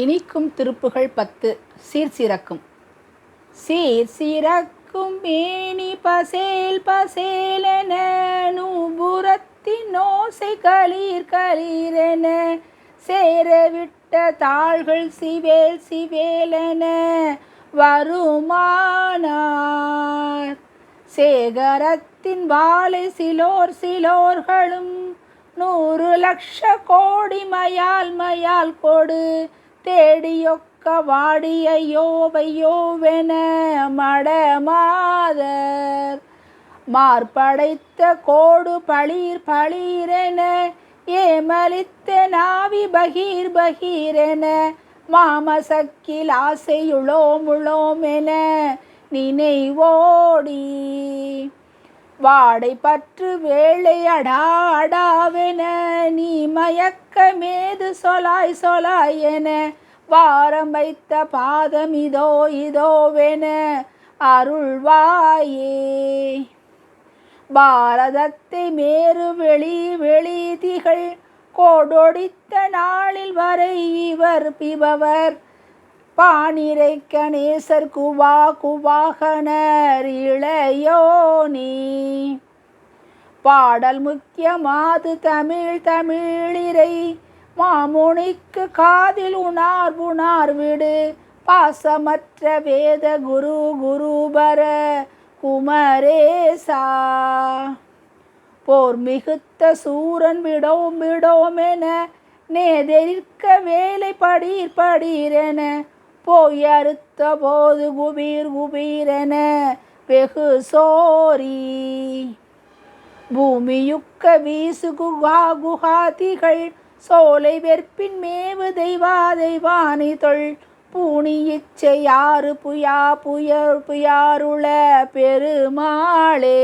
இனிக்கும் திருப்புகள் பத்து. சீர் சிறக்கும் சீர் சிறக்கும் மேனி பசேல் பசேலென நூபுரத்தின் ஓசை களீர் களீரென சேரவிட்ட தாள்கள் சிவேல் சிவேலென வருமானார். சேகரத்தின் வாழை சிலோர் சிலோர்களும் நூறு லட்ச கோடி மயால் மயால் கொடு. தேடியொக்க வாடியையோவையோவென மடமாதர். மார்படைத்த கோடு பளீர் பளீரென ஏமலித்த நாவி பகீர் பகீரென மாமசக்கில் ஆசையுளோமுளோமென நினைவோடி. வாடை பற்று வேளை அடாடாவென நீ மயக்கமேது சொலாய் சொலாய் என வாரம் வைத்த பாதம் இதோ இதோவென அருள்வாயே. பாரதத்தை மேறு வெளி வெளி திகழ் கோடொடித்த நாளில் வரை இவர் பிபவர். பாணிரை கணேசர் குவா குவாகனர் இளையோனி. பாடல் முக்கியமாது தமிழ் தமிழிரை. மாமுனிக்கு காதில் உணார் உணார் விடு. பாசமற்ற வேத குரு குருபர குமரேசா. போர் மிகுத்த சூரன் விடோம் விடோமென நேதெரிக்க வேலை படீர் படீரென போய் அறுத்த போது குபீர் குபீரென வெகு சோரி. பூமியுக்க வீசு குகாதிகள் சோலை வெற்பின் மேவு தெய்வா தெய்வானி தொல். பூணி யாரு புயா புயர் புயாருள பெருமாளே.